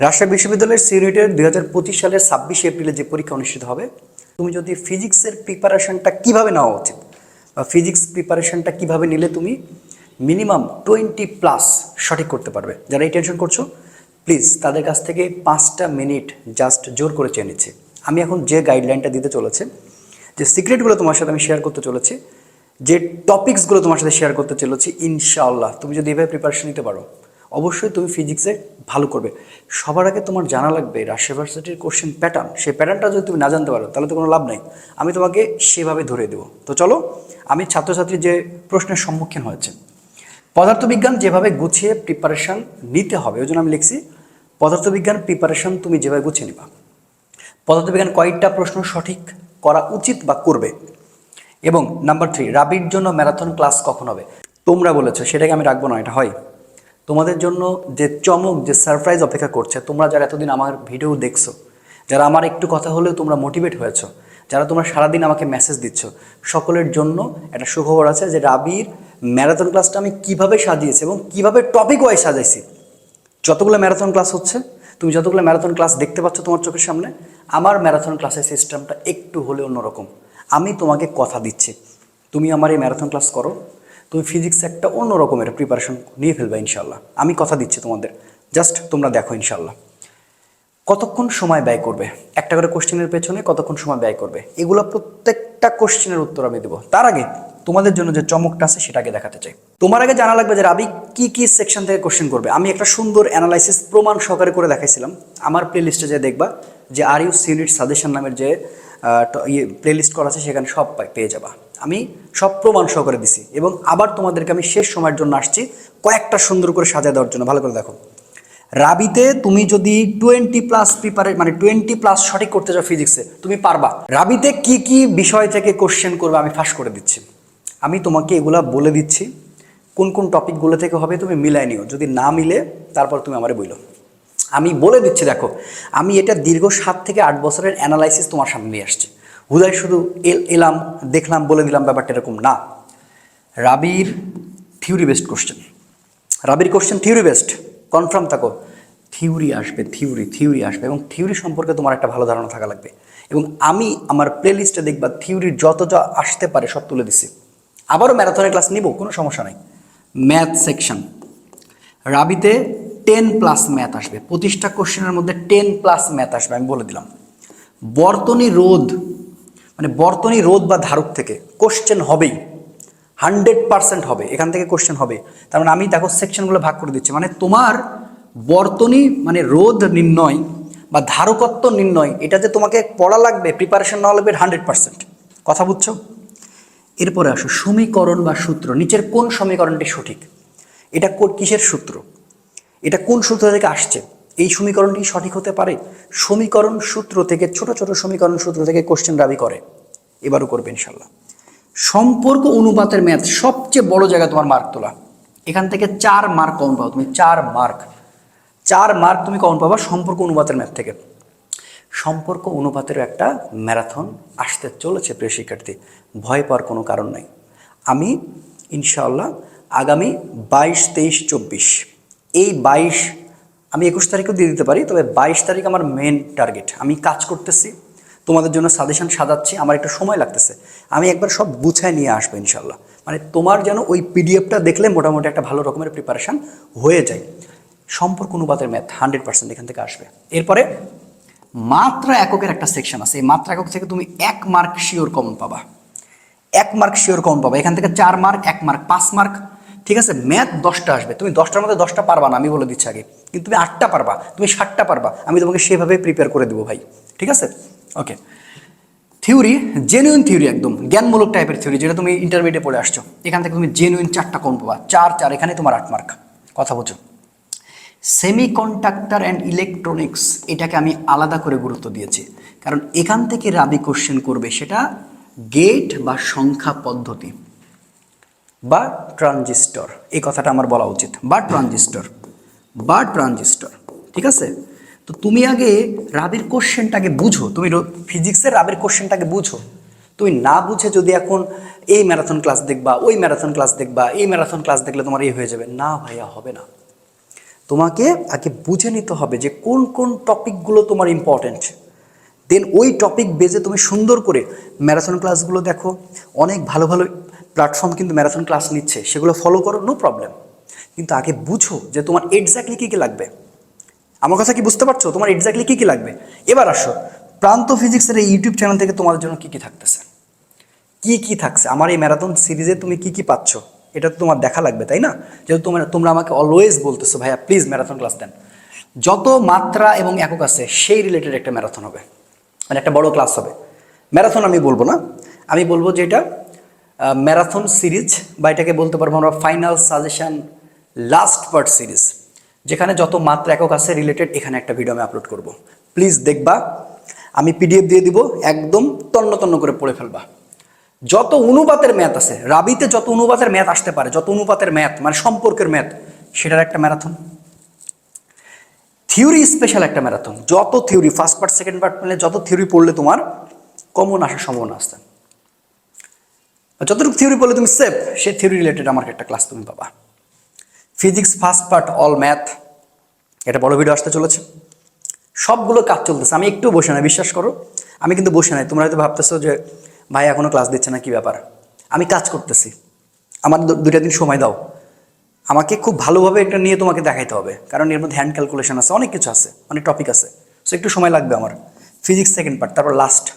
রাজশাহী বিশ্ববিদ্যালয়ের সিউনিটের দুই হাজার পঁচিশ সালের ছাব্বিশে এপ্রিলে যে পরীক্ষা অনুষ্ঠিত হবে, তুমি যদি ফিজিক্সের প্রিপারেশনটা কীভাবে নেওয়া উচিত? বা ফিজিক্স প্রিপারেশনটা কীভাবে নিলে তুমি মিনিমাম টোয়েন্টি প্লাস সঠিক করতে পারবে? যারা এই টেনশন করছ, প্লিজ তাদের কাছ থেকে পাঁচটা মিনিট জাস্ট জোর করে চেয়ে নিচ্ছি। আমি এখন যে গাইডলাইনটা দিতে চলেছে, যে সিক্রেটগুলো তোমার সাথে আমি শেয়ার করতে চলেছি, যে টপিকসগুলো তোমার সাথে শেয়ার করতে চলেছি, ইনশাআল্লাহ, তুমি যদি এভাবে প্রিপারেশন নিতে পারো অবশ্যই তুমি ফিজিক্সে ভালো করবে। সবার আগে তোমার জানা লাগবে রাজশাহী ইউনিভার্সিটির কোশ্চেন প্যাটার্ন সেই প্যাটার্নটা যদি তুমি না জানতে পারো, তাহলে তো কোনো লাভ নেই। আমি তোমাকে সেভাবে ধরে দেবো। তো চলো, আমি ছাত্রছাত্রী যে প্রশ্নের সম্মুখীন হয়েছে। পদার্থবিজ্ঞান যেভাবে গুছিয়ে প্রিপারেশন নিতে হবে, ওই জন্য আমি লিখছি, পদার্থবিজ্ঞান প্রিপারেশন তুমি যেভাবে গুছিয়ে নিবা। পদার্থবিজ্ঞান কয়েকটা প্রশ্ন সঠিক করা উচিত বা করবে? এবং নাম্বার থ্রি রাবির জন্য ম্যারাথন ক্লাস কখন হবে? তোমরা বলেছ, সেটাকে আমি রাখব না, এটা হয়। তোমাদের জন্য যে চমক, যে সারপ্রাইজ অপেক্ষা করছে, তোমরা যারা এতদিন আমার ভিডিও দেখছ, যারা আমার একটু কথা হলেও তোমরা মোটিভেট হয়েছো, যারা তোমরা সারাদিন আমাকে মেসেজ দিচ্ছ, সকলের জন্য একটা সুখবর আছে যে রাবির ম্যারাথন ক্লাসটা আমি কীভাবে সাজিয়েছি এবং কীভাবে টপিক ওয়াইজ সাজাইছি। যতগুলো ম্যারাথন ক্লাস হচ্ছে, তুমি যতগুলো ম্যারাথন ক্লাস দেখতে পাচ্ছ তোমার চোখের সামনে, আমার ম্যারাথন ক্লাসের সিস্টেমটা একটু হলে অন্যরকম। আমি তোমাকে কথা দিচ্ছি। তুমি আমার এই ম্যারাথন ক্লাস করো। তুমি ফিজিক্স একটা অন্য রকমের প্রিপারেশন নিয়ে ফেলবে ইনশাল্লাহ আমি কথা দিচ্ছি তোমাদের। জাস্ট তোমরা দেখো ইনশাল্লাহ কতক্ষণ সময় ব্যয় করবে? একটা করে কোশ্চেনের পেছনে কতক্ষণ সময় ব্যয় করবে? এগুলো প্রত্যেকটা কোশ্চেনের উত্তর আমি দেবো। তার আগে তোমাদের জন্য যে চমকটা আছে সেটাকে দেখাতে চাই। তোমার আগে জানা লাগবে যে রাবি কি কি সেকশন থেকে কোশ্চেন করবে। আমি একটা সুন্দর অ্যানালাইসিস প্রমাণ সহকারে করে দেখাইছিলাম। আমার প্লে লিস্টে যে দেখবা যে আর ইউ সিউনিট সাজেশন নামের যে ইয়ে প্লে লিস্ট করা আছে সেখানে সব পেয়ে যাবা। আমি সব প্রমাণ সহকারে দিছি এবং আবার তোমাদেরকে আমি শেষ সময়ের জন্য আসছি কয়েকটা সুন্দর করে সাজা দেওয়ার জন্য। ভালো করে দেখো। রাবিতে তুমি যদি টোয়েন্টি প্লাস প্রিপারে মানে টোয়েন্টি প্লাস সঠিক করতে চাও ফিজিক্সে তুমি পারবা। রাবিতে কি কি বিষয় থেকে কোশ্চেন করবে আমি ফাঁস করে দিচ্ছি। আমি তোমাকে এগুলা বলে দিচ্ছি। কোন কোন টপিকগুলো থেকে হবে তুমি মিলাই নিও। যদি না মিলে, তারপর তুমি আমারে বইলো। আমি বলে দিচ্ছি, দেখো, আমি এটা দীর্ঘ সাত থেকে আট বছরের অ্যানালাইসিস তোমার সামনে নিয়ে আসছি। হুদায় শুধু এল, এলাম, দেখলাম, বলে দিলাম ব্যাপারটা এরকম না। রাবির থিওরি বেসড কোশ্চেন রাবির কোশ্চেন থিওরি বেসড কনফার্ম থাকো। থিওরি আসবে থিওরি থিওরি আসবে এবং থিওরি সম্পর্কে তোমার একটা ভালো ধারণা থাকা লাগবে। এবং আমি আমার প্লে লিস্টে দেখবা থিওরির যত যা আসতে পারে সব তুলে দিছি। আবারও ম্যারাথনের ক্লাস নিব, কোনো সমস্যা নাই। ম্যাথ সেকশন রাবিতে টেন প্লাস ম্যাথ আসবে। পঁচিশটা কোশ্চেনের মধ্যে টেন প্লাস ম্যাথ আসবে, আমি বলে দিলাম। বর্তনী রোধ মানে বর্তনী রোধ বা ধারক থেকে কোশ্চেন হবেই। হান্ড্রেড পার্সেন্ট হবে, এখান থেকে কোশ্চেন হবে। তার মানে আমি দেখো সেকশনগুলো ভাগ করে দিচ্ছি। মানে তোমার বর্তনী মানে রোধ নির্ণয় বা ধারকত্ব নির্ণয়, এটা যে তোমাকে পড়া লাগবে প্রিপারেশন নেওয়া লাগবে হান্ড্রেড পার্সেন্ট কথা বুঝছ? এরপরে আসো, সমীকরণ বা সূত্র, নিচের কোন সমীকরণটি সঠিক? এটা কিসের সূত্র? এটা কোন সূত্র থেকে আসছে? এই সমীকরণটি সঠিক হতে পারে? সমীকরণ সূত্র থেকে, ছোট ছোট সমীকরণ সূত্র থেকে কোশ্চেন দাবি করে। এবারও করবে ইনশাল্লাহ। সম্পর্ক অনুপাতের ম্যাথ সবচেয়ে বড় জায়গা তোমার মার্ক তোলা। এখান থেকে চার মার্ক কমন পাও তুমি, চার মার্ক চার মার্ক তুমি কমন পাবা সম্পর্ক অনুপাতের ম্যাথ থেকে। সম্পর্ক অনুপাতের একটা ম্যারাথন আসতে চলেছে, প্রিয় শিক্ষার্থী। ভয় পাওয়ার কোনো কারণ নাই। আমি ইনশাআল্লাহ আগামী বাইশ, তেইশ, চব্বিশ, এই বাইশ আমি একুশ তারিখও দিয়ে দিতে পারি, তবে বাইশ তারিখ আমার মেন টার্গেট আমি কাজ করতেছি, তোমাদের জন্য সাজেশন সাজাচ্ছি, আমার একটা সময় লাগতেছে। আমি একবার সব গুছায় নিয়ে আসব ইনশাল্লাহ মানে তোমার যেন ওই পিডিএফটা দেখলে মোটামুটি একটা ভালো রকমের প্রিপারেশান হয়ে যায়। সম্পর্ক অনুপাতের ম্যাথ হান্ড্রেড পার্সেন্ট এখান থেকে আসবে। এরপরে মাত্রা এককের একটা সেকশন আছে। এই মাত্রা একক থেকে তুমি এক মার্ক শিওর কমন পাবা। এক মার্ক শিওর কমন পাবা। এখান থেকে চার মার্ক এক মার্ক পাঁচ মার্ক ঠিক আছে? ম্যাথ দশটা আসবে। তুমি দশটার মধ্যে দশটা পারবা না, আমি বলে দিচ্ছি আগে। কিন্তু তুমি আটটা পারবা, তুমি ষাটটা পারবা, আমি তোমাকে সেভাবে প্রিপেয়ার করে দেবো ভাই। ঠিক আছে? ওকে থিওরি জেনুইন থিওরি একদম, জ্ঞানমূলক টাইপের থিওরি যেটা তুমি ইন্টারমিডিয়েটে পড়ে আসছো। এখান থেকে তুমি জেনুইন চারটা কম পাবা। চার চার, এখানে তোমার আট মার্ক কথা বোঝো সেমিকন্ডাক্টর অ্যান্ড ইলেকট্রনিক্স এটাকে আমি আলাদা করে গুরুত্ব দিয়েছি। কারণ এখান থেকে রাবি কোশ্চেন করবে সেটা গেট বা সংখ্যা পদ্ধতি। বা ট্রানজিস্টর, এই কথাটা আমার বলা উচিত। বা ট্রানজিস্টর বা ট্রানজিস্টর, ঠিক আছে? তো তুমি আগে রাবির কোশ্চেনটাকে বুঝো। তুমি ফিজিক্সের রাবির কোশ্চেনটাকে বুঝো। তুমি না বুঝে যদি এখন এই ম্যারাথন ক্লাস দেখবা, ওই ম্যারাথন ক্লাস দেখবা, এই ম্যারাথন ক্লাস দেখলে তোমার এই হয়ে যাবে। না ভাইয়া, হবে না। তোমাকে আগে বুঝে নিতে হবে যে কোন কোন টপিকগুলো তোমার ইম্পর্ট্যান্ট দেন ওই টপিক বেজে তুমি সুন্দর করে ম্যারাথন ক্লাসগুলো দেখো। অনেক ভালো ভালো প্ল্যাটফর্ম কিন্তু ম্যারাথন ক্লাস নিচ্ছে, সেগুলো ফলো করো নো প্রবলেম কিন্তু আগে বুঝো যে তোমার এক্স্যাক্টলি কী কী লাগবে। আমার কথা কি বুঝতে পারছ? তোমার এক্স্যাক্টলি কী কী লাগবে? এবার আসো, প্রান্ত ফিজিক্সের এই ইউটিউব চ্যানেল থেকে তোমাদের জন্য কী কী থাকতেছে? কি কি থাকছে? আমার এই ম্যারাথন সিরিজে তুমি কি কি পাচ্ছ? এটা তো তোমার দেখা লাগবে, তাই না? যেহেতু তোমরা তোমরা আমাকে অলওয়েজ বলতেছো, ভাইয়া প্লিজ ম্যারাথন ক্লাস দেন। যত মাত্রা এবং একক আছে, সেই রিলেটেড একটা ম্যারাথন হবে। মানে একটা বড় ক্লাস হবে। ম্যারাথন আমি বলব না। আমি বলব যে এটা ম্যারাথন সিরিজ বা এটাকে বলতে পারব আমরা final suggestion last part series যেখানে যত মাত্রা একক আছে রিলেটেড এখানে একটা ভিডিও আমি আপলোড করব। প্লিজ দেখবা, আমি পিডিএফ দিয়ে দিব, একদম তন্ন তন্ন করে পড়ে ফেলবা। যত অনুপাতের ম্যাথ আছে, রাবিতে যত অনুপাতের ম্যাথ আসতে পারে, যত অনুপাতের ম্যাথ মানে সম্পর্কের ম্যাথ সেটার একটা ম্যারাথন থিওরি স্পেশাল একটা ম্যারাথন যত theory first part second part মিলে যত থিওরি পড়লে তোমার কমন আসার সম্ভাবনা আসছে যতটুকু থিওরি পড়লে তুমি সেফ সেই থিওরি রিলেটেড আমার একটা ক্লাস তুমি পাবা। Physics first part all math এটা বড় ভিডিও আসতে চলেছে। সবগুলো কাজ চলতেছে। আমি একটু বসে নাই, বিশ্বাস করো। আমি কিন্তু বসে নাই। তোমরা হয়তো ভাবতেছো যে, ভাই, এখনও ক্লাস দিচ্ছে না, কি ব্যাপার? আমি কাজ করতেছি। আমার দু- দুইটা দিন সময় দাও। আমাকে খুব ভালোভাবে এটা নিয়ে তোমাকে দেখাইতে হবে। কারণ এর মধ্যে হ্যান্ড ক্যালকুলেশন আছে, অনেক কিছু আছে, অনেক টপিক আছে। সো একটু সময় লাগবে আমার। ফিজিক্স সেকেন্ড পার্ট তারপর লাস্ট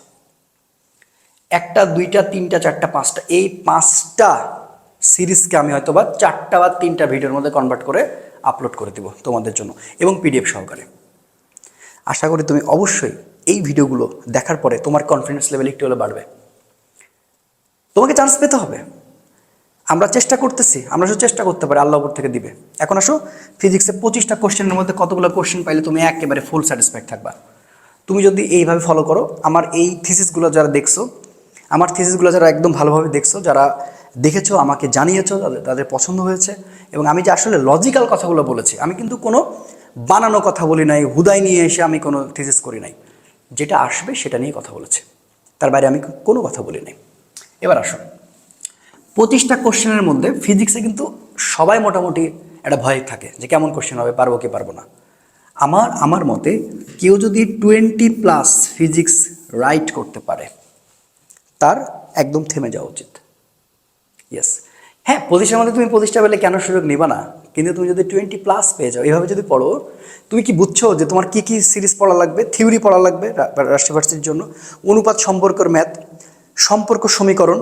একটা, দুইটা, তিনটা, চারটা, পাঁচটা, এই পাঁচটা সিরিজকে আমি হয়তো বা চারটা বা তিনটা ভিডিওর মধ্যে কনভার্ট করে আপলোড করে দেবো তোমাদের জন্য এবং পিডিএফ সহকারে। আশা করি তুমি অবশ্যই এই ভিডিওগুলো দেখার পরে তোমার কনফিডেন্স লেভেল একটু হলে বাড়বে। তোমাকে চান্স পেতে হবে। আমরা চেষ্টা করতেছি, আমরা শুধু চেষ্টা করতে পারি, আল্লাহ উপর থেকে দিবে। এখন আসো ফিজিক্সে পঁচিশটা কোশ্চেনের মধ্যে কতগুলো কোশ্চেন পাইলে তুমি একেবারে ফুল স্যাটিসফাইড থাকবা। তুমি যদি এইভাবে ফলো করো, আমার এই থিসিসগুলো যারা দেখছ আমার থিসিসগুলো যারা একদম ভালোভাবে দেখছ, যারা দেখেছ, আমাকে জানিয়েছো তাদের পছন্দ হয়েছে এবং আমি যে আসলে লজিক্যাল কথাগুলো বলেছি, আমি কিন্তু কোনো বানানো কথা বলি নাই, হুদাই নিয়ে এসে আমি কোনো থিসিস করি নাই। যেটা আসবে সেটা নিয়ে কথা বলেছি। তার বাইরে আমি কোনো কথা বলি নাই। এবার আসুন। পঁচিশটা কোশ্চেনের মধ্যে ফিজিক্সে কিন্তু সবাই মোটামুটি একটা ভয় থাকে যে কেমন কোশ্চেন হবে, পারব কি, পারব না। আমার আমার মতে কেউ যদি টোয়েন্টি প্লাস ফিজিক্স রাইট করতে পারে তার একদম থেমে যাওয়া উচিত। ইয়েস হ্যাঁ পঁচিশের মধ্যে তুমি পঁচিশটা পেলে কেন সুযোগ নিবা না? কিন্তু তুমি যদি টোয়েন্টি প্লাস পেয়ে যাও, এভাবে যদি পড়ো, তুমি কি বুঝছ যে তোমার কি কি সিরিজ পড়া লাগবে? থিওরি পড়া লাগবে রাষ্ট্রভার্সিটির জন্য। অনুপাত সম্পর্কের ম্যাথ সম্পর্ক সমীকরণ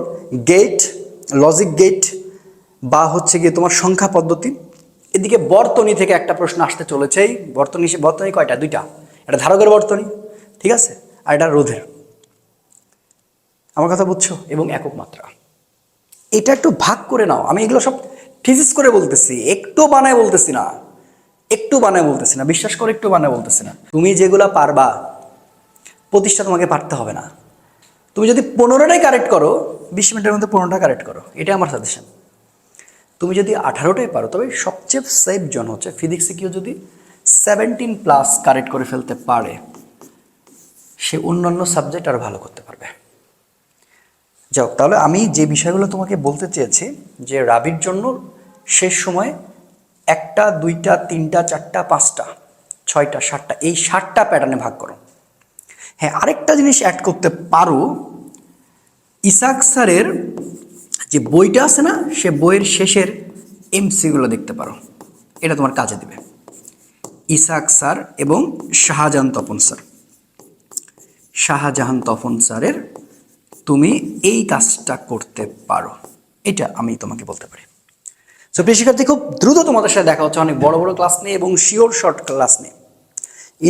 গেট লজিক গেট বা হচ্ছে গিয়ে তোমার সংখ্যা পদ্ধতি। এদিকে বর্তনী থেকে একটা প্রশ্ন আসতে চলেছে এই বর্তনী বর্তনী কয়টা? দুইটা। এটা ধারকের বর্তনী, ঠিক আছে? আর এটা রোধের। আমার কথা বুঝছ? এবং একক মাত্রা। এটা একটু ভাগ করে নাও। আমি এগুলো সব থিসিস করে বলতেছি। একটু বানায় বলতেছি না। একটু বানায় বলতেছি না। বিশ্বাস করে, একটু বানায় বলতেছি না। তুমি যেগুলা পারবা, প্রতিষ্ঠা তোমাকে পারতে হবে না। তুমি যদি পনেরোটাই কারেক্ট করো, বিশ মিনিটের মধ্যে পনেরোটা কারেক্ট করো। এটা আমার সাজেশন তুমি যদি আঠারোটাই পারো, তবে সবচেয়ে সেফ জন হচ্ছে ফিজিক্সে কেউ যদি সেভেন্টিন প্লাস কারেক্ট করে ফেলতে পারে, সে অন্যান্য সাবজেক্ট আরও ভালো করতে পারবে। যাক, তাহলে আমি যে বিষয়গুলো তোমাকে বলতে চেয়েছি, যে রাবির জন্য শেষ সময় একটা, দুইটা, তিনটা, চারটা, পাঁচটা, ছয়টা, সাতটা, এই সাতটা প্যাটার্নে ভাগ করো। হ্যাঁ আরেকটা জিনিস অ্যাড করতে পারো, ইসাক স্যারের যে বইটা আছে না, সে বইয়ের শেষের এমসিগুলো দেখতে পারো। এটা তোমার কাজে দেবে। ইসাক স্যার এবং শাহজাহান তপন স্যার। শাহজাহান তপন স্যারের তুমি এই কাজটা করতে পারো। এটা আমি তোমাকে বলতে পারি। সো প্রিয় শিক্ষার্থী, খুব দ্রুত তোমাদের সাথে দেখা হচ্ছে। অনেক বড় বড় ক্লাস নিয়ে এবং শিওর শর্ট ক্লাস নিয়ে।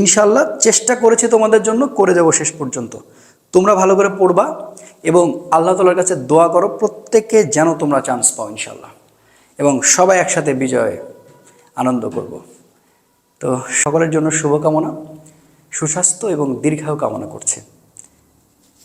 ইনশাল্লাহ চেষ্টা করেছি তোমাদের জন্য, করে যাব শেষ পর্যন্ত। তোমরা ভালো করে পড়বা এবং আল্লাহ তালার কাছে দোয়া করো, প্রত্যেকে যেন তোমরা চান্স পাও ইনশাল্লাহ এবং সবাই একসাথে বিজয়ে, আনন্দ করব। তো সকলের জন্য শুভকামনা, সুস্বাস্থ্য এবং দীর্ঘায়ু কামনা করছে।